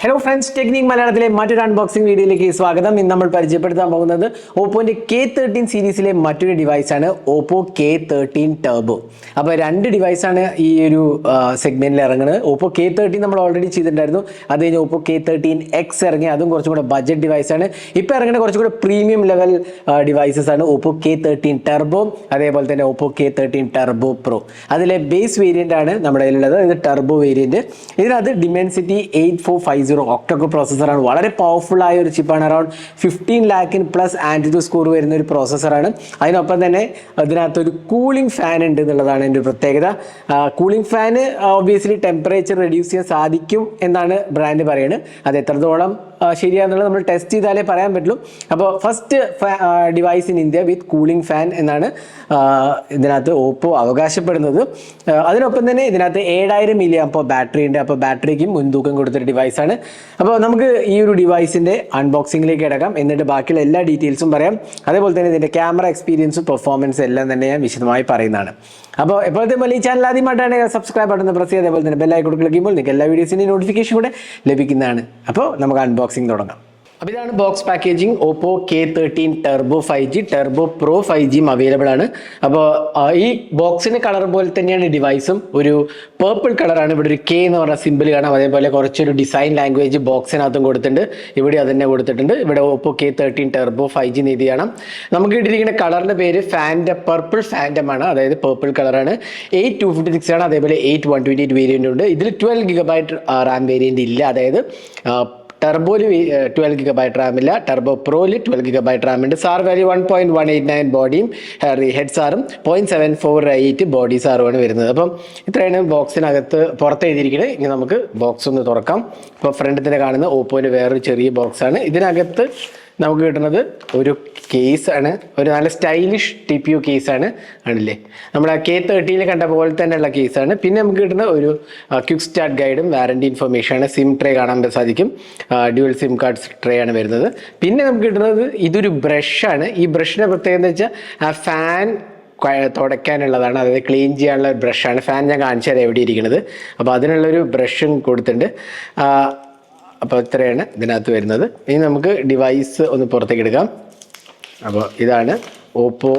Hello friends technique മലയാളത്തിലെ മറ്റൊരു unboxing വീഡിയോയിലേക്ക് സ്വാഗതം. ഇന്ന് നമ്മൾ പരിചയപ്പെടുത്താൻ പോകുന്നത് ഓപ്പോന്റെ കെ തേർട്ടീൻ സീരീസിലെ മറ്റൊരു ഡിവൈസാണ് ഓപ്പോ കെ തേർട്ടീൻ ടർബോ അപ്പോൾ രണ്ട് ഡിവൈസാണ് ഈ ഒരു സെഗ്മെന്റിൽ ഇറങ്ങുന്നത്. ഓപ്പോ കെ തേർട്ടീൻ നമ്മൾ ഓൾറെഡി ചെയ്തിട്ടുണ്ടായിരുന്നു. അത് കഴിഞ്ഞ് ഓപ്പോ കെ തേർട്ടീൻ എക്സ് ഇറങ്ങി. അതും കുറച്ചും കൂടെ ബഡ്ജറ്റ് ഡിവൈസാണ് ഇപ്പോൾ ഇറങ്ങുന്ന കുറച്ചും കൂടെ പ്രീമിയം ലെവൽ ഡിവൈസസ് ആണ് ഓപ്പോ കെ തേർട്ടീൻ ടെർബോ അതേപോലെ തന്നെ Oppo K thirteen turbo pro അതിലെ ബേസ് വേരിയന്റ് ആണ് നമ്മുടെ കയ്യിലുള്ളത്. ഇത് ടെർബോ വേരിയന്റ് ഇതിനകത്ത് Dimensity eight four five zero octa core പ്രോസസ്സറാണ് വളരെ പവർഫുൾ ആയ ഒരു ചിപ്പാണ് അറൌണ്ട് ഫിഫ്റ്റീൻ ലാക്കിൻ പ്ലസ് ആന്റിറ്റു സ്കോർ വരുന്ന ഒരു പ്രോസസ്സറാണ് അതിനൊപ്പം തന്നെ അതിനകത്ത് ഒരു കൂളിംഗ് ഫാൻ ഉണ്ട് എന്നുള്ളതാണ് എന്റെ പ്രത്യേകത. Cooling fan obviously temperature reduce ചെയ്യാൻ സാധിക്കും എന്നാണ് ബ്രാൻഡ് പറയുന്നത് അത് എത്രത്തോളം ശരിയാണെന്നുള്ളത് നമ്മൾ ടെസ്റ്റ് ചെയ്താലേ പറയാൻ പറ്റുള്ളൂ. അപ്പോൾ first device in India with cooling fan എന്നാണ് ഇതിനകത്ത് ഓപ്പോ അവകാശപ്പെടുന്നത്. അതിനൊപ്പം തന്നെ ഇതിനകത്ത് ഏഴായിരം മില്ലി അപ്പോൾ ബാറ്ററി ഉണ്ട് അപ്പോൾ ബാറ്ററിക്കും മുൻതൂക്കം കൊടുത്തൊരു ഡിവൈസാണ് അപ്പോൾ നമുക്ക് ഈ ഒരു ഡിവൈസിന്റെ അൺബോക്സിങ്ങിലേക്ക് കിടക്കാം. എന്നിട്ട് ബാക്കിയുള്ള എല്ലാ ഡീറ്റെയിൽസും പറയാം. അതേപോലെ തന്നെ ഇതിന്റെ ക്യാമറ എക്സ്പീരിയൻസും പെർഫോമൻസും എല്ലാം തന്നെ ഞാൻ വിശദമായി പറയുന്നതാണ്. അപ്പോൾ എപ്പോഴത്തെ പോലെ ഈ ചാനൽ ആദ്യമായിട്ടാണ് സബ്സ്ക്രൈബ് ബട്ടൺ പ്രസ് ചെയ്യുക അതേപോലെ തന്നെ ബെല്ലൈക്കോട്ട് ക്ലിക്ക് നിങ്ങൾക്ക് എല്ലാ വീഡിയോസിന്റെയും നോട്ടിഫിക്കേഷൻ കൂടെ ലഭിക്കുന്നതാണ്. അപ്പോൾ നമുക്ക് അൺബോക്സിങ് തുടങ്ങാം. അപ്പോൾ ഇതാണ് box packaging Oppo K thirteen turbo five G turbo pro five ജിയും അവൈലബിൾ ആണ്. അപ്പോൾ ഈ ബോക്സിന് കളർ പോലെ തന്നെയാണ് ഡിവൈസും ഒരു പേർപ്പിൾ കളറാണ് ഇവിടെ ഒരു കെ എന്ന് പറഞ്ഞ സിമ്പിൾ കാണാം. അതേപോലെ കുറച്ചൊരു ഡിസൈൻ ലാംഗ്വേജ് ബോക്സിനകത്തും കൊടുത്തിട്ടുണ്ട്. ഇവിടെ അത് തന്നെ കൊടുത്തിട്ടുണ്ട്. ഇവിടെ Oppo K thirteen turbo five G നീതി കാണാം. നമുക്ക് ഇട്ടിരിക്കുന്ന കളറിന്റെ പേര് ഫാന്റെ പർപ്പിൾ ഫാൻഡം ആണ്. അതായത് പേർപ്പിൾ കളറാണ് എയ്റ്റ് ടു ഫിഫ്റ്റി സിക്സ് ആണ്. അതേപോലെ eight one twenty eight variant ഉണ്ട്. ഇതിൽ ട്വൽവ് ഗിഗബൈറ്റ് റാം വേരിയന്റ് ഇല്ല. അതായത് ടെർബോയിൽ ട്വൽവ് ഗിഗബൈറ്റ് ബൈ ഇല്ല. ടെർബോ പ്രോയിൽ ട്വൽവ് ഗിഗ ബൈ റാം ഉണ്ട് SAR value one point one eight nine ബോഡിയും head സാറും point seven four eight body സാറുമാണ് വരുന്നത്. അപ്പം ഇത്രയാണ് ബോക്സിനകത്ത് പുറത്ത് എഴുതിയിരിക്കുന്നത്. ഇനി നമുക്ക് ബോക്സ് ഒന്ന് തുറക്കാം. ഇപ്പോൾ ഫ്രണ്ടിൽ തന്നെ കാണുന്ന ഓപ്പോയിന്റെ വേറൊരു ചെറിയ ബോക്സാണ് ഇതിനകത്ത് നമുക്ക് കിട്ടുന്നത് ഒരു കേസ് ആണ്. ഒരു നല്ല സ്റ്റൈലിഷ് ടി പി യു കേസാണ് ആണല്ലേ? നമ്മൾ ആ കെ തേർട്ടിയിൽ കണ്ട പോലെ തന്നെയുള്ള കേസാണ് പിന്നെ നമുക്ക് കിട്ടുന്ന ഒരു ക്യുക്ക് സ്റ്റാർട്ട് ഗൈഡും വാറണ്ടി ഇൻഫർമേഷൻ ആണ്. സിം ട്രേ കാണാൻ സാധിക്കും. ഡ്യുവൽ സിം കാർഡ്സ് ട്രേ ആണ് വരുന്നത്. പിന്നെ നമുക്ക് കിട്ടുന്നത് ഇതൊരു ബ്രഷാണ് ഈ ബ്രഷിന്റെ പ്രത്യേകത എന്ന് വെച്ചാൽ ആ ഫാൻ തുടയ്ക്കാനുള്ളതാണ്. അതായത് ക്ലീൻ ചെയ്യാനുള്ള ഒരു ബ്രഷാണ് ഫാൻ ഞാൻ കാണിച്ചാൽ എവിടെ ഇരിക്കുന്നത്. അപ്പോൾ അതിനുള്ളൊരു ബ്രഷും കൊടുത്തിട്ടുണ്ട്. അപ്പോൾ ഇത്രയാണ് ഇതിനകത്ത് വരുന്നത്. ഇനി നമുക്ക് ഡിവൈസ് ഒന്ന് പുറത്തേക്ക് എടുക്കാം. അപ്പോൾ ഇതാണ് ഓപ്പോ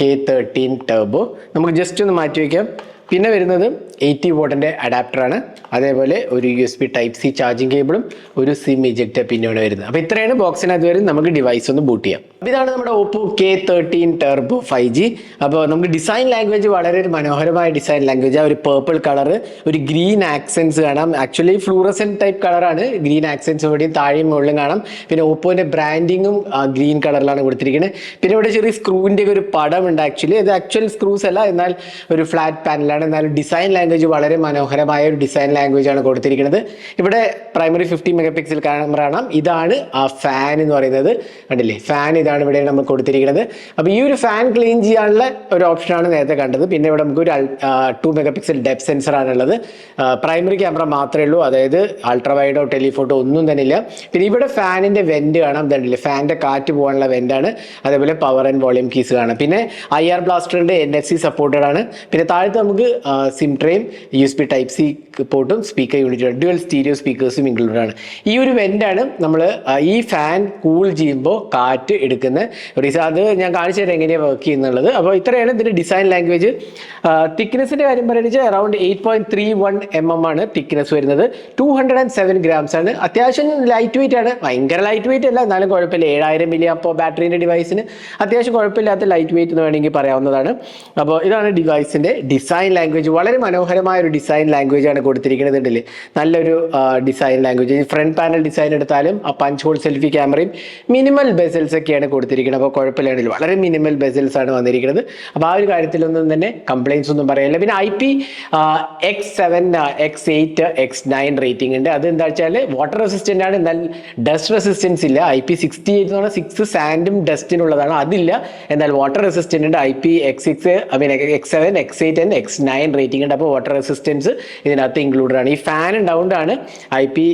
കെ തേർട്ടീൻ ടേബോ നമുക്ക് ജസ്റ്റ് ഒന്ന് മാറ്റി വയ്ക്കാം പിന്നെ വരുന്നത് എയ്റ്റി വോട്ടിന്റെ അഡാപ്റ്ററാണ് അതേപോലെ ഒരു U S B type C charging കേബിളും ഒരു സിം ഇജക്റ്റ് പിന്നുമാണ് വരുന്നത്. അപ്പോൾ ഇത്രയാണ് ബോക്സിനകത്ത് വരുന്നത്. നമുക്ക് ഡിവൈസ് ഒന്ന് ബൂട്ട് ചെയ്യാം. ഇതാണ് നമ്മുടെ Oppo K thirteen turbo five G അപ്പോൾ നമുക്ക് ഡിസൈൻ ലാംഗ്വേജ് വളരെ ഒരു മനോഹരമായ ഡിസൈൻ ലാംഗ്വേജ് ഒരു പേർപ്പിൾ കളർ ഒരു ഗ്രീൻ ആക്സെൻസ് കാണാം. ആക്ച്വലി ഫ്ലൂറസൻ ടൈപ്പ് കളറാണ് ഗ്രീൻ ആക്സെൻസ് ഇവിടെയും താഴെയും മുകളിലും കാണാം. പിന്നെ ഓപ്പോന്റെ ബ്രാൻഡിങ്ങും ഗ്രീൻ കളറിലാണ് കൊടുത്തിരിക്കുന്നത് പിന്നെ ഇവിടെ ചെറിയ സ്ക്രൂവിന്റെ ഒരു പടം ഉണ്ട് ആക്ച്വലി ഇത് ആക്ച്വൽ സ്ക്രൂസ് അല്ല എന്നാൽ ഒരു ഫ്ലാറ്റ് പാനലാണ് എന്നാലും ഡിസൈൻ ലാംഗ്വേജ് വളരെ മനോഹരമായ ഒരു ഡിസൈൻ ലാംഗ്വേജ് ആണ് കൊടുത്തിരിക്കുന്നത് ഇവിടെ primary fifty mega pixel camera ഇതാണ് ആ ഫാൻ എന്ന് പറയുന്നത്. കണ്ടില്ലേ? ഫാൻ ഇതാണ് ഇവിടെ നമ്മൾ കൊടുത്തിരിക്കുന്നത്. അപ്പോൾ ഈ ഒരു ഫാൻ ക്ലീൻ ചെയ്യാനുള്ള ഒരു ഓപ്ഷനാണ് നേരത്തെ കണ്ടത്. പിന്നെ ഇവിടെ നമുക്ക് ഒരു two mega pixel depth sensor ആണുള്ളത് പ്രൈമറി ക്യാമറ മാത്രമേ ഉള്ളൂ. അതായത് അൾട്രാ വൈഡോ ടെലിഫോട്ടോ ഒന്നും തന്നെ ഇല്ല. പിന്നെ ഇവിടെ ഫാനിന്റെ വെന്റ് കാണാം. തന്നില്ല ഫാനിന്റെ കാറ്റ് പോകാനുള്ള വെന്റാണ് അതേപോലെ പവർ ആൻഡ് വോളിയം കീസ് കാണാം. പിന്നെ ഐ ആർ ബ്ലാസ്റ്ററിന്റെ എൻ എഫ് സി സപ്പോർട്ടഡ് ആണ്. പിന്നെ താഴത്ത് നമുക്ക് SIM ട്രെയും U S B type C പോർട്ടും speaker യൂണിറ്റും ഡ്യുവൽ സ്റ്റീരിയോ സ്പീക്കേഴ്സും ഇൻക്ലൂഡഡ് ആണ്. ഈ ഒരു വെന്റ് ആണ് നമ്മൾ ഈ ഫാൻ കൂൾ ചെയ്യുമ്പോൾ കാറ്റ് എടുക്കുന്ന. റീസൺ അത് ഞാൻ കാണിച്ചു തരാം എങ്ങനെയാണ് വർക്ക് ചെയ്യുന്നുള്ളത്. അപ്പോൾ ഇത്രയാണ് ഇതിന്റെ ഡിസൈൻ ലാംഗ്വേജ് തിക്നെസ്സിന്റെ കാര്യം പറയുന്നത് around eight point three one M M ആണ് തിക്നെസ് വരുന്നത്. Two hundred and seven grams ആണ്. അത്യാവശ്യം ലൈറ്റ് വെയിറ്റ് ആണ്. ഭയങ്കര ലൈറ്റ് വെയിറ്റ് അല്ല. എന്നാലും കുഴപ്പമില്ല. ഏഴായിരം മില്ലി അപ്പോൾ ബാറ്ററീന്റെ ഡിവൈസിന് അത്യാവശ്യം കുഴപ്പമില്ലാത്ത ലൈറ്റ് വെയിറ്റ് എന്ന് വേണമെങ്കിൽ പറയാവുന്നതാണ്. അപ്പോൾ ഇതാണ് ഡിവൈസിന്റെ ഡിസൈൻ ലാംഗ്വേജ് വളരെ മനോഹരമായ ഒരു ഡിസൈൻ ലാംഗ്വേജ് ആണ് കൊടുത്തിരിക്കുന്നത് ഉണ്ടല്ലേ നല്ലൊരു design language front panel design എടുത്താലും ആ പഞ്ച് ഹോൾ സെൽഫി ക്യാമറയും മിനിമൽ ബെസൽസ് ഒക്കെയാണ് കൊടുത്തിരിക്കുന്നത്. അപ്പോൾ കുഴപ്പമില്ലാണ്ടില്ല വളരെ മിനിമൽ ബസിൽസ് ആണ് വന്നിരിക്കുന്നത്. അപ്പോൾ ആ ഒരു കാര്യത്തിലൊന്നും തന്നെ കംപ്ലയിൻസ് ഒന്നും പറയാനില്ല പിന്നെ I P X seven X eight X nine rating ഉണ്ട്. അത് എന്താ വെച്ചാൽ വാട്ടർ റെസിസ്റ്റന്റ് ആണ്. എന്നാൽ ഡസ്റ്റ് റെസിസ്റ്റൻസ് ഇല്ല. ഐ പി സിക്സ്റ്റി എയ്റ്റ് എന്ന് പറഞ്ഞാൽ സിക്സ് സാൻഡും ഡസ്റ്റിനുള്ളതാണ് അതില്ല. എന്നാൽ വാട്ടർ റെസിസ്റ്റന്റ് ഉണ്ട്. I P X six I mean X seven X eight and X nine rating ഉണ്ട്. അപ്പോൾ വാട്ടർ റെസിസ്റ്റൻസ് ഇതിനകത്ത് ഇൻക്ലൂഡഡ് ആണ്. ഈ ഫാൻ ഉണ്ടാവുകൊണ്ടാണ് ഐ പി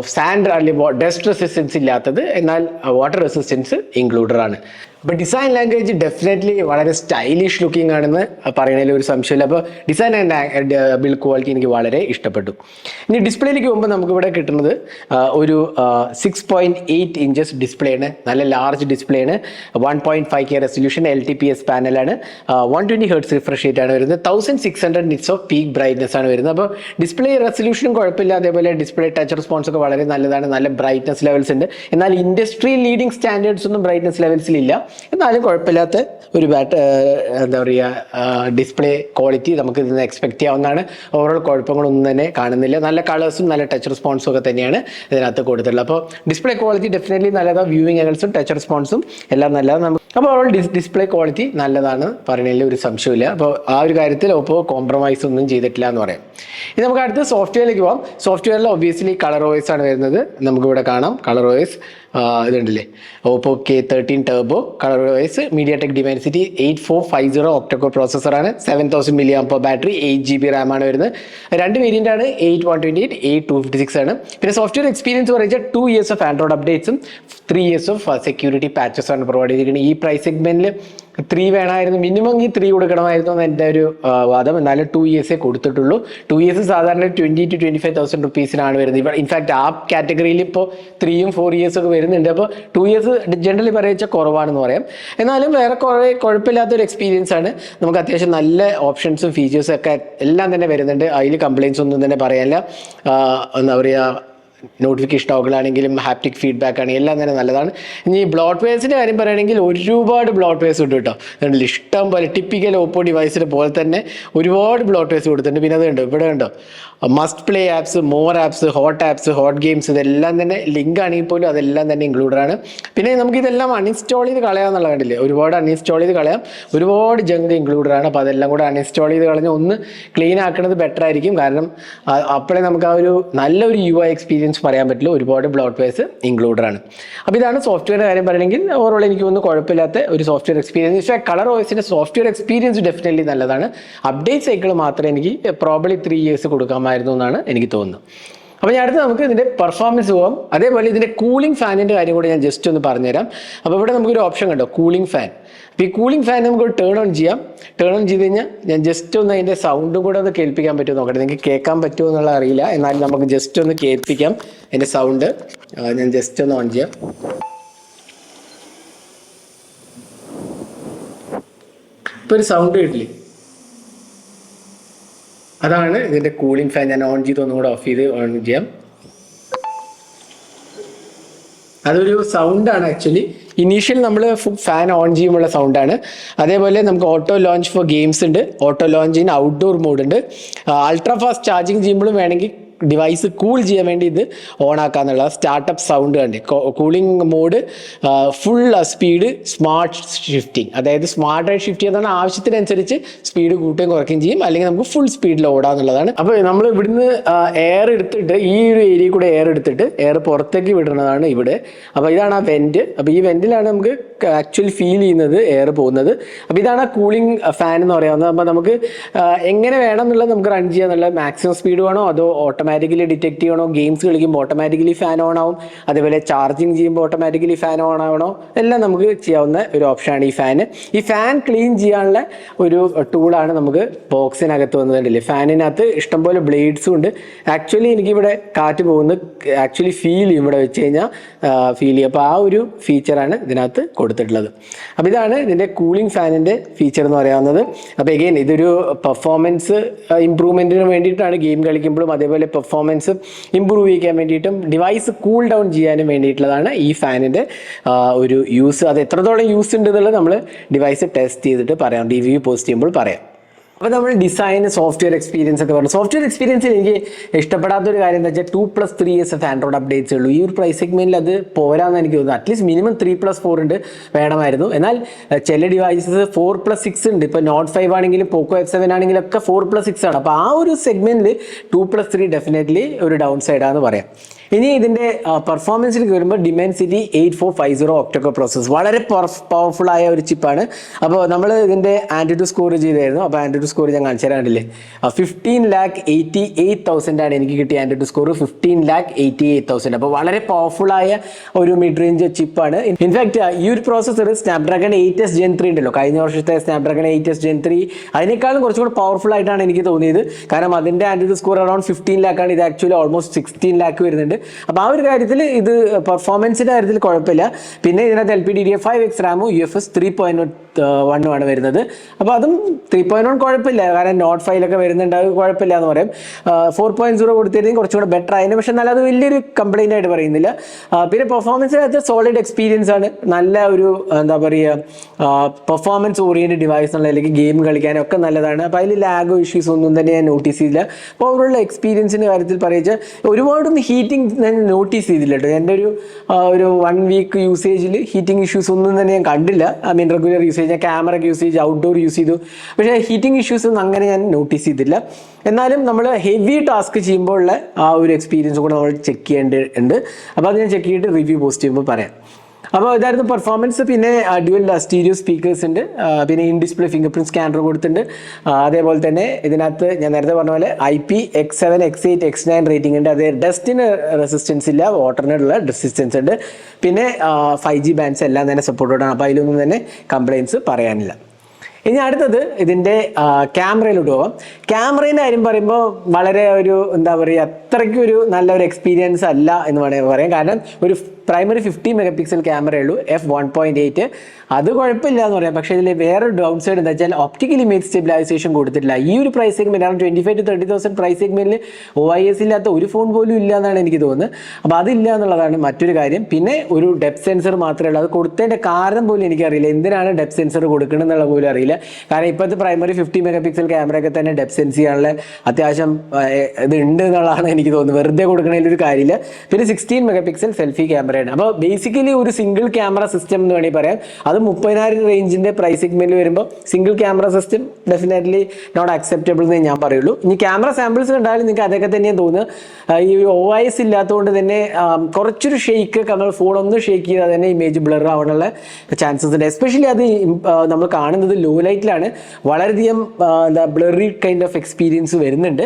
സാൻഡ് അല്ലെങ്കിൽ ഡസ്റ്റ് റെസിസ്റ്റൻസ് ഇല്ലാത്തത് എന്നാൽ വാട്ടർ റെസിസ്റ്റൻസ് ഇൻക്ലൂഡഡ് ആണ്. അപ്പോൾ ഡിസൈൻ ലാംഗ്വേജ് ഡെഫിനറ്റ്ലി വളരെ സ്റ്റൈലിഷ് ലുക്കിംഗ് ആണെന്ന് പറയുന്നതിൽ ഒരു സംശയമില്ല. അപ്പോൾ ഡിസൈൻ ആൻഡ് ബിൽഡ് ക്വാളിറ്റി എനിക്ക് വളരെ ഇഷ്ടപ്പെട്ടു. ഇനി ഡിസ്പ്ലേയിലേക്ക് പോകുമ്പോൾ നമുക്ക് ഇവിടെ കിട്ടുന്നത് ഒരു six point eight inches display ആണ്. നല്ല ലാർജ് ഡിസ്പ്ലേ ആണ്. One point five K resolution L T P S പാനലാണ് one twenty hertz refresh rate ആണ് വരുന്നത്. Thousand six hundred nits of peak brightness ആണ് വരുന്നത്. അപ്പോൾ ഡിസ്പ്ലേ റെസൊല്യൂഷനും കുഴപ്പമില്ല. അതേപോലെ ഡിസ്പ്ലേ ടച്ച് റെസ്പോൺസ് ഒക്കെ വളരെ നല്ലതാണ്. നല്ല ബ്രൈറ്റ്നസ് ലെവൽസ് ഉണ്ട്. എന്നാൽ ഇൻഡസ്ട്രി ലീഡിംഗ് സ്റ്റാൻഡേർഡ്സ് ഒന്നും ബ്രൈറ്റ്നസ് ലെവൽസിലില്ല എന്നാലും കുഴപ്പമില്ലാത്ത ഒരു ബാറ്റ് എന്താ പറയുക ഡിസ്പ്ലേ ക്വാളിറ്റി നമുക്ക് ഇതിൽ നിന്ന് എക്സ്പെക്ട് ചെയ്യാവുന്നതാണ്. ഓവറോൾ കുഴപ്പങ്ങളൊന്നും തന്നെ കാണുന്നില്ല. നല്ല കളേഴ്സും നല്ല ടച്ച് റെസ്പോൺസും ഒക്കെ തന്നെയാണ് ഇതിനകത്ത് കൊടുത്തിട്ടുള്ളത്. അപ്പോൾ ഡിസ്പ്ലേ ക്വാളിറ്റി ഡെഫിനറ്റ്ലി നല്ലതാണ് വ്യൂവിങ് ആംഗിൾസും ടച്ച് റെസ്പോൺസും എല്ലാം നല്ലതാണ് നമുക്ക് അപ്പോൾ ഓവറോൾ ഡിസ്പ്ലേ ക്വാളിറ്റി നല്ലതാണ്. പറയുന്നതിൽ ഒരു സംശയമില്ല അപ്പോൾ ആ ഒരു കാര്യത്തിൽ ഒപ്പോ കോംപ്രമൈസ് ഒന്നും ചെയ്തിട്ടില്ല എന്ന് പറയാം. ഇനി നമുക്ക് അടുത്ത് സോഫ്റ്റ്വെയറിലേക്ക് പോകാം സോഫ്റ്റ്വെയറിൽ ഒബ്വിയസ്ലി കളർ ഓയസ് ആണ് വരുന്നത്. നമുക്കിവിടെ കാണാം. കളർ ഓയസ് ഇതുണ്ടല്ലേ? Oppo K thirteen turbo colour OS media tech ഡിമാൻസിറ്റി eight four five zero octa core പ്രോസസ്സറാണ് seven thousand milli ആംപോ battery eight G B RAM ആണ് വരുന്നത്. രണ്ട് വേരിയന്റ് ആണ്. Eight one twenty eight eight to fifty six ആണ്. പിന്നെ software experience പറയുക two years of Android അപ്ഡേറ്റ്സും three years of security patches ആണ് provide ചെയ്തിരിക്കുന്നത്. ഈ പ്രൈസ് സെഗ്മെന്റിൽ ത്രീ വേണമായിരുന്നു. മിനിമം ഈ ത്രീ കൊടുക്കണമായിരുന്നു എന്ന് എന്റെ ഒരു വാദം. എന്നാലും ടു ഇയേഴ്സേ കൊടുത്തിട്ടുള്ളൂ. ടു ഇയേഴ്സ് സാധാരണ twenty two twenty five thousand റുപ്പീസിനാണ് വരുന്നത്. ഇപ്പം ഇൻഫാക്ട് ആ കാറ്റഗറിയിൽ ഇപ്പോൾ ത്രീയും ഫോർ ഇയേഴ്സ് ഒക്കെ വരുന്നുണ്ട്. അപ്പോൾ ടു ഇയേഴ്സ് ജനറലി പറയുക കുറവാണെന്ന് പറയാം. എന്നാലും വേറെ കുറേ കുഴപ്പമില്ലാത്തൊരു എക്സ്പീരിയൻസ് ആണ്. നമുക്ക് അത്യാവശ്യം നല്ല ഓപ്ഷൻസും ഫീച്ചേഴ്സും ഒക്കെ എല്ലാം തന്നെ വരുന്നുണ്ട്. അതിൽ കംപ്ലയിൻസ് ഒന്നും തന്നെ പറയാനില്ല. എന്താ പറയുക നോട്ടിഫിക്കേഷൻ ടോഗിളാണെങ്കിലും ഹാപ്റ്റിക് ഫീഡ്ബാക്ക് ആണ് എല്ലാം തന്നെ നല്ലതാണ്. ഇനി ബ്ലോട്ട് വെയർസിന്റെ കാര്യം പറയുകയാണെങ്കിൽ ഒരുപാട് ബ്ലോട്ട് വെയർസ് ഉണ്ട് കേട്ടോ. അതുകൊണ്ട് ഇഷ്ടം പോലെ ടിപ്പിക്കൽ ഓപ്പോ ഡിവൈസിനെ പോലെ തന്നെ ഒരുപാട് ബ്ലോട്ട് വെയർസ് കൊടുത്തിട്ടുണ്ട്. പിന്നെ അത് കണ്ടോ? ഇവിടെ കണ്ടോ? Must play apps more apps hot apps hot games ഇതെല്ലാം തന്നെ ലിങ്ക് ആണെങ്കിൽ പോലും അതെല്ലാം തന്നെ ഇൻക്ലൂഡഡ് ആണ്. പിന്നെ നമുക്ക് ഇതെല്ലാം അൺഇൻസ്റ്റാൾ ചെയ്ത് കളയാം എന്നുള്ള കണ്ടില്ലേ? ഒരുപാട് അൺഇൻസ്റ്റാൾ ചെയ്ത് കളയാം. ഒരുപാട് ജങ്ക് ഇൻക്ലൂഡഡ് ആണ്. അപ്പോൾ അതെല്ലാം കൂടെ അൺഇൻസ്റ്റാൾ ചെയ്ത് കളഞ്ഞ് ഒന്ന് ക്ലീൻ ആക്കുന്നത് ബെറ്റർ ആയിരിക്കും. കാരണം അപ്പോഴേ നമുക്ക് ആ ഒരു നല്ലൊരു യു ഐ എക്സ്പീരിയൻസ് പറയാൻ പറ്റില്ല. ഒരുപാട് ബ്ലോട്ട് വെയർസ് ഇൻക്ലൂഡഡ് ആണ്. അപ്പോൾ ഇതാണ് സോഫ്റ്റ്വെയറിന്റെ കാര്യം പറയണമെങ്കിൽ ഓവറോൾ എനിക്ക് ഒന്നും കുഴപ്പമില്ലാത്ത ഒരു സോഫ്റ്റ്വെയർ എക്സ്പീരിയൻസ് പക്ഷേ കളർ ഓയസിന്റെ സോഫ്റ്റ്വെയർ എക്സ്പീരിയൻസ് ഡെഫിനറ്റ്ലി നല്ലതാണ്. അപ്ഡേറ്റ് സൈക്കിൾ മാത്രമേ എനിക്ക് പ്രോബ്ലി ത്രീ ഇയേഴ്സ് കൊടുക്കാമായിരുന്നു എന്നാണ് എനിക്ക് തോന്നുന്നത്. അപ്പോൾ ഞാൻ അടുത്ത് നമുക്ക് ഇതിന്റെ പെർഫോമൻസ് പോകാം അതേപോലെ ഇതിന്റെ കൂളിംഗ് ഫാനിന്റെ കാര്യം കൂടി ഞാൻ ജസ്റ്റ് ഒന്ന് പറഞ്ഞുതരാം. അപ്പോൾ ഇവിടെ നമുക്കൊരു ഓപ്ഷൻ കണ്ടോ? കൂളിംഗ് ഫാൻ അപ്പോൾ ഈ കൂളിംഗ് ഫാൻ നമുക്ക് ടേൺ ഓൺ ചെയ്യാം. ടേൺ ഓൺ ചെയ്ത് കഴിഞ്ഞാൽ ഞാൻ ജസ്റ്റ് ഒന്ന് അതിന്റെ സൗണ്ടും കൂടെ ഒന്ന് കേൾപ്പിക്കാൻ പറ്റുമോ നോക്കട്ടെ. നിങ്ങൾക്ക് കേൾക്കാൻ പറ്റുമോ എന്നുള്ള അറിയില്ല. എന്നാലും നമുക്ക് ജസ്റ്റ് ഒന്ന് കേൾപ്പിക്കാം അതിന്റെ സൗണ്ട് ഞാൻ ജസ്റ്റ് ഒന്ന് ഓൺ ചെയ്യാം. ഇപ്പോൾ ഒരു സൗണ്ട് കേട്ടില്ലേ? അതാണ് ഇതിന്റെ കൂളിംഗ് ഫാൻ ഞാൻ ഓൺ ചെയ്ത് ഒന്നും കൂടെ ഓഫ് ചെയ്ത് ഓൺ ചെയ്യാം. അതൊരു സൗണ്ടാണ് ആക്ച്വലി ഇനീഷ്യൽ നമ്മൾ ഫാൻ ഓൺ ചെയ്യുമ്പോൾ സൗണ്ട് സൗണ്ടാണ് അതേപോലെ നമുക്ക് ഓട്ടോ ലോഞ്ച് ഫോർ ഗെയിംസ് ഉണ്ട്. Auto launch in outdoor mode ഉണ്ട്. അൾട്രാ ഫാസ്റ്റ് ചാർജിങ് ചെയ്യുമ്പോഴും വേണമെങ്കിൽ ഡിവൈസ് കൂൾ ചെയ്യാൻ വേണ്ടി ഇത് ഓൺ ആക്കാന്നുള്ള സ്റ്റാർട്ടപ്പ് സൗണ്ട് കണ്ട് cooling mode full speed smart shifting അതായത് സ്മാർട്ടായിട്ട് ഷിഫ്റ്റ് ചെയ്യുന്ന ആവശ്യത്തിനനുസരിച്ച് സ്പീഡ് കൂട്ടുകയും കുറയ്ക്കുകയും ചെയ്യും. അല്ലെങ്കിൽ നമുക്ക് ഫുൾ സ്പീഡിൽ ഓടാന്നുള്ളതാണ്. അപ്പോൾ നമ്മൾ ഇവിടുന്ന് എയർ എടുത്തിട്ട് ഈ ഒരു ഏരിയ കൂടെ എയർ എടുത്തിട്ട് എയർ പുറത്തേക്ക് വിടുന്നതാണ് ഇവിടെ. അപ്പോൾ ഇതാണ് ആ വെന്റ് അപ്പോൾ ഈ വെന്റിലാണ് നമുക്ക് ആക്ച്വലി ഫീൽ ചെയ്യുന്നത് എയർ പോകുന്നത്. അപ്പോൾ ഇതാണ് കൂളിംഗ് ഫാൻ എന്ന് പറയാവുന്നത്. അപ്പോൾ നമുക്ക് എങ്ങനെ വേണം എന്നുള്ളത് നമുക്ക് റൺ ചെയ്യാന്നുള്ള മാക്സിമം സ്പീഡ് വേണോ അതോ ഓട്ടോമാറ്റിക്കലി ഡിറ്റക്ട് ചെയ്യണോ ഗെയിംസ് കളിക്കുമ്പോൾ ഓട്ടോമാറ്റിക്കലി ഫാൻ ഓൺ ആവും. അതേപോലെ ചാർജിങ് ചെയ്യുമ്പോൾ ഓട്ടോമാറ്റിക്കലി ഫാൻ ഓൺ ആവണോ? എല്ലാം നമുക്ക് ചെയ്യാവുന്ന ഒരു ഓപ്ഷനാണ് ഈ ഫാന് ഈ ഫാൻ ക്ലീൻ ചെയ്യാനുള്ള ഒരു ടൂളാണ് നമുക്ക് ബോക്സിനകത്ത് വന്നതുണ്ടല്ലേ ഫാനിനകത്ത് ഇഷ്ടംപോലെ ബ്ലേഡ്സും ഉണ്ട്. ആക്ച്വലി എനിക്കിവിടെ കാറ്റ് പോകുന്നത് ആക്ച്വലി ഫീൽ ചെയ്യും. ഇവിടെ വെച്ച് കഴിഞ്ഞാൽ ഫീൽ ചെയ്യും. അപ്പോൾ ആ ഒരു ഫീച്ചറാണ് ഇതിനകത്ത് കൊടുത്തിട്ടുള്ളത്. അപ്പോൾ ഇതാണ് ഇതിന്റെ കൂളിംഗ് ഫാനിന്റെ ഫീച്ചർ എന്ന് പറയാവുന്നത്. അപ്പോൾ എഗെയിൻ ഇതൊരു പെർഫോമൻസ് ഇമ്പ്രൂവ്മെന്റിന് വേണ്ടിയിട്ടാണ് ഗെയിം കളിക്കുമ്പോഴും അതേപോലെ പെർഫോമൻസ് ഇമ്പ്രൂവ് ചെയ്യാൻ വേണ്ടിയിട്ടും ഡിവൈസ് കൂൾ ഡൗൺ ചെയ്യാനും വേണ്ടിയിട്ടുള്ളതാണ് ഈ ഫാനിന്റെ ഒരു യൂസ് അത് എത്രത്തോളം യൂസ് ഉണ്ട് എന്നുള്ളത് നമ്മൾ ഡിവൈസ് ടെസ്റ്റ് ചെയ്തിട്ട് പറയാം. റിവ്യൂ പോസ്റ്റ് ചെയ്യുമ്പോൾ പറയാം. അപ്പോൾ നമ്മൾ ഡിസൈൻ സോഫ്റ്റ്വെയർ എക്സ്പീരിയൻസ് ഒക്കെ പറഞ്ഞു. സോഫ്റ്റ്വെയർ എക്സ്പീരിയൻസിൽ എനിക്ക് ഇഷ്ടപ്പെടാത്ത ഒരു കാര്യം എന്താ വെച്ചാൽ two plus three years of Android updates ഉള്ളൂ. ഈ ഒരു പ്രൈസ് സെഗ്മെന്റിൽ അത് പോരാന്ന് എനിക്ക് തോന്നുന്നു. At least minimum three plus four ഉണ്ട് വേണമായിരുന്നു. എന്നാൽ ചില ഡിവൈസസ് ഫോർ പ്ലസ് സിക്സ് ഉണ്ട്. ഇപ്പോൾ നോട്ട് ഫൈവ് ആണെങ്കിലും പോക്കോ എഫ് സെവൻ ആണെങ്കിലും ഒക്കെ ഫോർ പ്ലസ് സിക്സ് ആണ്. അപ്പോൾ ആ ഒരു സെഗ്മെന്റിൽ ടു പ്ലസ് ത്രീ ഡെഫിനറ്റ്ലി ഒരു ഡൗൺ സൈഡാന്ന് പറയാം. ഇനി ഇതിന്റെ പെർഫോമൻസിലേക്ക് വരുമ്പോൾ Dimensity eight four five zero octa core processor വളരെ പവർഫുൾ ആയ ഒരു ചിപ്പാണ് അപ്പോൾ നമ്മൾ ഇതിന്റെ ആന്റിറ്റു സ്കോർ ചെയ്തായിരുന്നു. അപ്പോൾ ആന്റിറ്റു സ്കോർ ഞാൻ കാണിച്ചു തരാണ്ടില്ലേ fifteen lakh eighty eight thousand ആണ് എനിക്ക് കിട്ടിയ AnTuTu score fifteen lakh eighty eight thousand അപ്പോൾ വളരെ പവർഫുൾ ആയ ഒരു മിഡ് റേഞ്ച് ചിപ്പാണ് ഇൻഫാക്ട് ഈ ഒരു processor Snapdragon eight S gen three ഉണ്ടല്ലോ. കഴിഞ്ഞ വർഷത്തെ Snapdragon eight S gen three അതിനേക്കാളും കുറച്ചും കൂടെ പവർഫുൾ ആയിട്ടാണ് എനിക്ക് തോന്നിയത്. കാരണം അതിന്റെ ആന്റിറ്റു സ്കോർ അറൌണ്ട് ഫിഫ്റ്റീൻ ആണ്. ഇത് ആക്ച്വലി ഓൾമോസ്റ്റ് സിക്സ്റ്റീൻ ലാക്ക് വരുന്നുണ്ട്. അപ്പോൾ ആ ഒരു കാര്യത്തിൽ ഇത് പെർഫോമൻസിന്റെ കാര്യത്തിൽ കുഴപ്പമില്ല. പിന്നെ ഇതിനകത്ത് L P D D R five X റാമും U F S three point വണ്ണുമാണ് വരുന്നത്. അപ്പോൾ അതും ത്രീ പോയിന്റ് വൺ കുഴപ്പമില്ല. കാരണം നോട്ട് ഫൈലൊക്കെ വരുന്നുണ്ട് അത് കുഴപ്പമില്ല എന്ന് പറയും. ഫോർ പോയിന്റ് സീറോ കൊടുത്തിരുന്നെങ്കിൽ കുറച്ചും കൂടെ ബെറ്റർ ആയിരുന്നു. പക്ഷെ നല്ല അത് വലിയൊരു കംപ്ലൈന്റ് ആയിട്ട് പറയുന്നില്ല. പിന്നെ പെർഫോമൻസിനകത്ത് സോളിഡ് എക്സ്പീരിയൻസ് ആണ്. നല്ല ഒരു എന്താ പറയുക പെർഫോമൻസ് ഓറിയന്റഡ് ഡിവൈസ് എന്നുള്ള അല്ലെങ്കിൽ ഗെയിം കളിക്കാനൊക്കെ നല്ലതാണ്. അപ്പോൾ അതിൽ ലാഗോ ഇഷ്യൂസ് ഒന്നും തന്നെ ഞാൻ നോട്ടീസ് ചെയ്തില്ല. അപ്പോൾ അവരുള്ള എക്സ്പീരിയൻസിന്റെ കാര്യത്തിൽ പറയുക ഒരുപാടൊന്നും ഹീറ്റിംഗ് ഞാൻ നോട്ടീസ് ചെയ്തില്ല കേട്ടോ എന്റെ ഒരു ഒരു വൺ വീക്ക് യൂസേജിൽ ഹീറ്റിംഗ് ഇഷ്യൂസ് ഒന്നും തന്നെ ഞാൻ കണ്ടില്ല. ഐ മീൻ റെഗുലർ യൂസേജ് ഞാൻ ക്യാമറ യൂസ് ചെയ്ത് ഔട്ട്ഡോർ യൂസ് ചെയ്തു. പക്ഷേ ഹീറ്റിംഗ് ഇഷ്യൂസ് ഒന്നും അങ്ങനെ ഞാൻ നോട്ടീസ് ചെയ്തില്ല. എന്നാലും നമ്മൾ ഹെവി ടാസ്ക് ചെയ്യുമ്പോൾ ഉള്ള ആ ഒരു എക്സ്പീരിയൻസ് കൂടെ നമ്മൾ ചെക്ക് ചെയ്യേണ്ടതുണ്ട്. അപ്പോൾ അത് ഞാൻ ചെക്ക് ചെയ്തിട്ട് റിവ്യൂ പോസ്റ്റ് ചെയ്യുമ്പോൾ പറയാം. അപ്പോൾ ഇതായിരുന്നു പെർഫോമൻസ് പിന്നെ ഡ്യുവൽ സ്റ്റീരിയോ സ്പീക്കേഴ്സ് ഉണ്ട്. പിന്നെ in display fingerprint scanner കൊടുത്തിട്ടുണ്ട് അതേപോലെ തന്നെ ഇതിനകത്ത് ഞാൻ നേരത്തെ പറഞ്ഞ പോലെ I P X seven X eight X nine rating ഉണ്ട്. അതേ ഡസ്റ്റിന് റെസിസ്റ്റൻസ് ഇല്ല വാട്ടറിനുള്ള റെസിസ്റ്റൻസ് ഉണ്ട്. പിന്നെ ഫൈവ് ജി ബാൻഡ്സ് എല്ലാം തന്നെ സപ്പോർട്ടഡ് ആണ് അപ്പോൾ അതിലൊന്നും തന്നെ കംപ്ലയിൻസ് പറയാനില്ല. ഇനി അടുത്തത് ഇതിന്റെ ക്യാമറയിലോട്ട് പോകാം ക്യാമറേന്റെ കാര്യം പറയുമ്പോൾ വളരെ ഒരു എന്താ പറയുക അത്രയ്ക്കൊരു നല്ലൊരു എക്സ്പീരിയൻസ് അല്ല എന്ന് വേണമെങ്കിൽ പറയാം. കാരണം ഒരു പ്രൈമറി ഫിഫ്റ്റി മെഗാ പിക്സൽ ക്യാമറയുള്ളൂ എഫ് വൺ പോയിന്റ് എയ്റ്റ് അത് കുഴപ്പമില്ല എന്ന് പറയാം. പക്ഷേ ഇതിൽ വേറെ ഡൗൺ സൈഡ് എന്താ വെച്ചാൽ ഒപ്റ്റിക്കൽ ഇമേജ് സ്റ്റെബിലൈസേഷൻ കൊടുത്തിട്ടില്ല. ഈ ഒരു പ്രൈസ് സെഗ്മെന്റ് ആണ് twenty five to thirty thousand price സെഗ്മെന്റിൽ ഒ ഐ എസ് ഇല്ലാത്ത ഒരു ഫോൺ പോലും ഇല്ല എന്നാണ് എനിക്ക് തോന്നുന്നത്. അപ്പോൾ അതില്ല എന്നുള്ളതാണ് മറ്റൊരു കാര്യം. പിന്നെ ഒരു ഡെപ് സെൻസർ മാത്രമേ ഉള്ളൂ. അത് കൊടുത്തതിന്റെ കാരണം പോലും എനിക്കറിയില്ല. എന്തിനാണ് ഡെപ് സെൻസർ കൊടുക്കണം എന്നുള്ള പോലും അറിയില്ല. കാരണം ഇപ്പോഴത്തെ പ്രൈമറി ഫിഫ്റ്റി മെഗാ പിക്സൽ ക്യാമറയൊക്കെ തന്നെ ഡെപ് സെൻസ് ചെയ്യാനുള്ള അത്യാവശ്യം ഇത് ഉണ്ട് എന്നുള്ളതാണ് എനിക്ക് തോന്നുന്നത്. വെറുതെ കൊടുക്കണതിൽ ഒരു കാര്യമില്ല. പിന്നെ സിക്സ്റ്റീൻ മെഗാ പിക്സൽ സെൽഫി ക്യാമറയാണ് അപ്പോൾ ബേസിക്കലി ഒരു സിംഗിൾ ക്യാമറ സിസ്റ്റം എന്ന് വേണമെങ്കിൽ പറയാം. അത് മുപ്പതിനായിരം റേഞ്ചിന്റെ പ്രൈസ് സെഗ്മെന്റിൽ വരുമ്പോൾ single camera system definitely not acceptable എന്ന് ഞാൻ പറയുള്ളൂ. ഇനി ക്യാമറ സാമ്പിൾസ് കണ്ടാലും നിങ്ങൾക്ക് അതൊക്കെ തന്നെയാണ് തോന്നുന്നത് ഈ ഒ ഐ എസ് ഇല്ലാത്തതുകൊണ്ട് തന്നെ കുറച്ചൊരു ഷെയ്ക്ക് നമ്മൾ ഫോൺ ഒന്ന് ഷെയ്ക്ക് ചെയ്താൽ തന്നെ ഇമേജ് ബ്ലർ ആവാനുള്ള ചാൻസസ് ഉണ്ട്. എസ്പെഷ്യലി അത് നമ്മൾ കാണുന്നത് ലോ ലൈറ്റിലാണ് വളരെയധികം എന്താ ബ്ലറി കൈൻഡ് ഓഫ് എക്സ്പീരിയൻസ് വരുന്നുണ്ട്.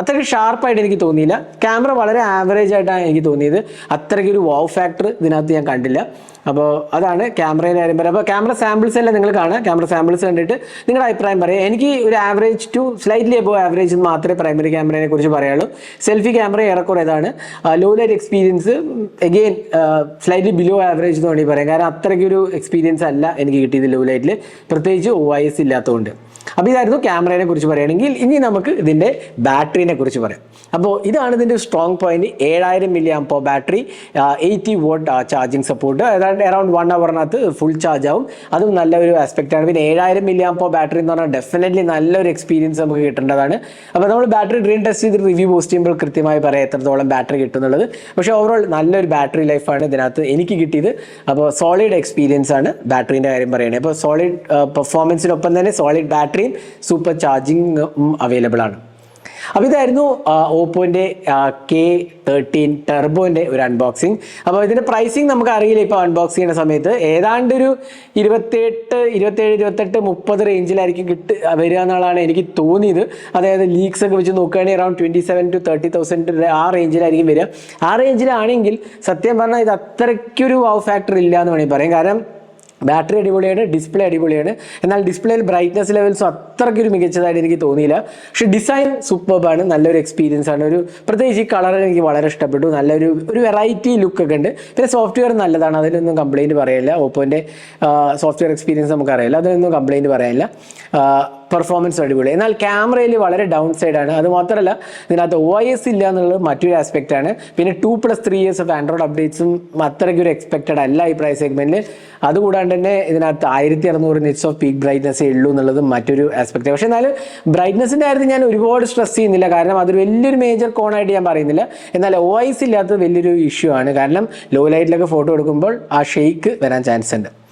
അത്രയ്ക്ക് ഷാർപ്പായിട്ട് എനിക്ക് തോന്നിയില്ല. ക്യാമറ വളരെ ആവറേജ് ആയിട്ടാണ് എനിക്ക് തോന്നിയത്. അത്രയ്ക്ക് ഒരു വാവ് ഫാക്ടർ ഇതിനകത്ത് ഞാൻ കണ്ടില്ല. അപ്പോൾ അതാണ് ക്യാമറയുടെ കാര്യം. പറയാം അപ്പോൾ ക്യാമറ സാമ്പിൾസ് എല്ലാം നിങ്ങൾ കാണുക. ക്യാമറ സാമ്പിൾസ് കണ്ടിട്ട് നിങ്ങളുടെ അഭിപ്രായം പറയാം. എനിക്ക് ഒരു average to slightly above average മാത്രമേ പ്രൈമറി ക്യാമറയെ കുറിച്ച് പറയുള്ളൂ സെൽഫി ക്യാമറ ഏറെക്കുറെ ഇതാണ്. Low light experience again slightly below average എന്ന് വേണമെങ്കിൽ പറയാം. കാരണം അത്രയ്ക്കൊരു എക്സ്പീരിയൻസ് അല്ല എനിക്ക് കിട്ടിയത് ലോ. ലൈറ്റിൽ പ്രത്യേകിച്ച് ഒ ഐ എസ് ഇല്ലാത്തതുകൊണ്ട്. അപ്പോൾ ഇതായിരുന്നു ക്യാമറയെ കുറിച്ച് പറയുകയാണെങ്കിൽ ഇനി നമുക്ക് ഇതിന്റെ ബാറ്ററിനെ കുറിച്ച് പറയാം. അപ്പോൾ ഇതാണ് ഇതിന്റെ സ്ട്രോങ് പോയിന്റ് ഏഴായിരം milli amp battery eighty watt charging support അതായത് അറൗണ്ട് വൺ അവറിനകത്ത് ഫുൾ ചാർജ് ആവും. അതും നല്ലൊരു ആസ്പെക്റ്റ് ആണ്. പിന്നെ ഏഴായിരം മില്ലി ആംപോ ബാറ്ററി എന്ന് പറഞ്ഞാൽ ഡെഫിനറ്റ്ലി നല്ലൊരു എക്സ്പീരിയൻസ് നമുക്ക് കിട്ടേണ്ടതാണ്. അപ്പോൾ നമ്മൾ ബാറ്ററി ഡ്രീൻ ടെസ്റ്റ് ചെയ്ത് റിവ്യൂ പോസ്റ്റ് ചെയ്യുമ്പോൾ കൃത്യമായി പറയാം എത്രത്തോളം ബാറ്ററി കിട്ടുന്നുള്ളത്. പക്ഷേ ഓവറോൾ നല്ലൊരു ബാറ്ററി ലൈഫാണ് ഇതിനകത്ത് എനിക്ക് കിട്ടിയത്. അപ്പോൾ സോളിഡ് എക്സ്പീരിയൻസ് ആണ് ബാറ്ററിന്റെ കാര്യം പറയുന്നത്. അപ്പോൾ സോളിഡ് പെർഫോമൻസിനൊപ്പം തന്നെ സോളിഡ് ബാറ്ററിയും സൂപ്പർ ചാർജിങ് അവൈലബിൾ ആണ്. അപ്പോൾ ഇതായിരുന്നു ഓപ്പോന്റെ കെ തേർട്ടീൻ ടെർബോന്റെ ഒരു അൺബോക്സിങ് അപ്പോൾ ഇതിന്റെ പ്രൈസിങ് നമുക്ക് അറിയില്ല ഇപ്പോൾ അൺബോക്സ് ചെയ്യുന്ന സമയത്ത് ഏതാണ്ട് ഒരു ഇരുപത്തെട്ട് ഇരുപത്തേഴ് ഇരുപത്തെട്ട് മുപ്പത് റേഞ്ചിലായിരിക്കും കിട്ട് വരിക എന്നുള്ളതാണ് എനിക്ക് തോന്നിയത്. അതായത് ലീക്സ് ഒക്കെ വെച്ച് നോക്കുകയാണെങ്കിൽ around twenty seven to thirty thousand ആ റേഞ്ചിലായിരിക്കും വരിക. ആ റേഞ്ചിലാണെങ്കിൽ സത്യം പറഞ്ഞാൽ ഇത് അത്രയ്ക്കൊരു വാവ് ഫാക്ടർ ഇല്ല എന്ന് വേണമെങ്കിൽ പറയാം. കാരണം ബാറ്ററി അടിപൊളിയാണ് ഡിസ്പ്ലേ അടിപൊളിയാണ്. എന്നാൽ ഡിസ്പ്ലേയിൽ ബ്രൈറ്റ്നസ് ലെവൽസും അത്രയ്ക്ക് ഒരു മികച്ചതായിട്ട് എനിക്ക് തോന്നിയില്ല. പക്ഷെ ഡിസൈൻ സൂപ്പർബാണ് നല്ലൊരു എക്സ്പീരിയൻസ് ആണ്. ഒരു പ്രത്യേകിച്ച് ഈ കളർ എനിക്ക് വളരെ ഇഷ്ടപ്പെട്ടു. നല്ലൊരു ഒരു വെറൈറ്റി ലുക്ക് ഒക്കെ ഉണ്ട്. പിന്നെ സോഫ്റ്റ്വെയർ നല്ലതാണ് അതിലൊന്നും കംപ്ലൈന്റ് പറയില്ല. ഓപ്പോന്റെ സോഫ്റ്റ്വെയർ എക്സ്പീരിയൻസ് നമുക്കറിയില്ല. അതിലൊന്നും കംപ്ലൈന്റ് പറയാനില്ല പെർഫോമൻസ് അടിപൊളി. എന്നാൽ ക്യാമറയിൽ വളരെ ഡൗൺ സൈഡ് ആണ്. അത് മാത്രമല്ല ഇതിനകത്ത് ഒ എസ് ഇല്ല എന്നുള്ളത് മറ്റൊരു ആസ്പെക്റ്റ് ആണ്. പിന്നെ two plus three years of Android അപ്ഡേറ്റ്സും അത്രയ്ക്ക് ഒരു എക്സ്പെക്റ്റഡ് അല്ല ഈ പ്രൈസ് സെഗ്മെന്റിൽ അതുകൂടാണ്ട് തന്നെ ഇതിനകത്ത് ആയിരത്തി അറുന്നൂറ് നിറ്റ്സ് ഓഫ് പീക്ക് ബ്രൈറ്റ്നസ് ഉള്ളൂ എന്നുള്ളത് മറ്റൊരു ആസ്പെക്റ്റ് പക്ഷേ എന്നാലും ബ്രൈറ്റ്നസിന്റെ കാര്യത്തിൽ ഞാൻ ഒരുപാട് സ്ട്രെസ് ചെയ്യുന്നില്ല. കാരണം അതൊരു വലിയൊരു മേജർ കോണായിട്ട് ഞാൻ പറയുന്നില്ല. എന്നാൽ ഒ ഐസ് ഇല്ലാത്തത് വലിയൊരു ഇഷ്യൂ ആണ്. കാരണം ലോ ലൈറ്റിലൊക്കെ ഫോട്ടോ എടുക്കുമ്പോൾ ആ ഷെയ്ക്ക് വരാൻ ചാൻസ് ഉണ്ട്.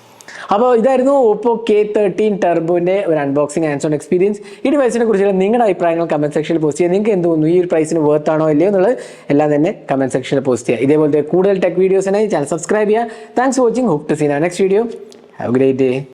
അപ്പോൾ ഇതായിരുന്നു ഓപ്പോ കെ തേർട്ടീൻ ടെർബോന്റെ ഒരു അൺബോക്സിംഗ് ആൻഡ് സോൺ എക്സ്പീരിയൻസ് ഈ ഡിവൈസിനെ കുറിച്ചുള്ള നിങ്ങളുടെ അഭിപ്രായങ്ങൾ കമന്റ് സെക്ഷനിൽ പോസ്റ്റ് ചെയ്യുക. നിങ്ങൾക്ക് എന്ത് തോന്നുന്നു? ഈ ഒരു പ്രൈസിന് വർത്ത് ആണോ ഇല്ലയോ എന്നുള്ളത് എല്ലാം തന്നെ കമന്റ് സെക്ഷനിൽ പോസ്റ്റ് ചെയ്യുക. ഇതേപോലത്തെ കൂടുതൽ ടെക് വീഡിയോസിനായി ചാനൽ സബ്സ്ക്രൈബ് ചെയ്യുക. Thanks for watching hope to see in next video have great day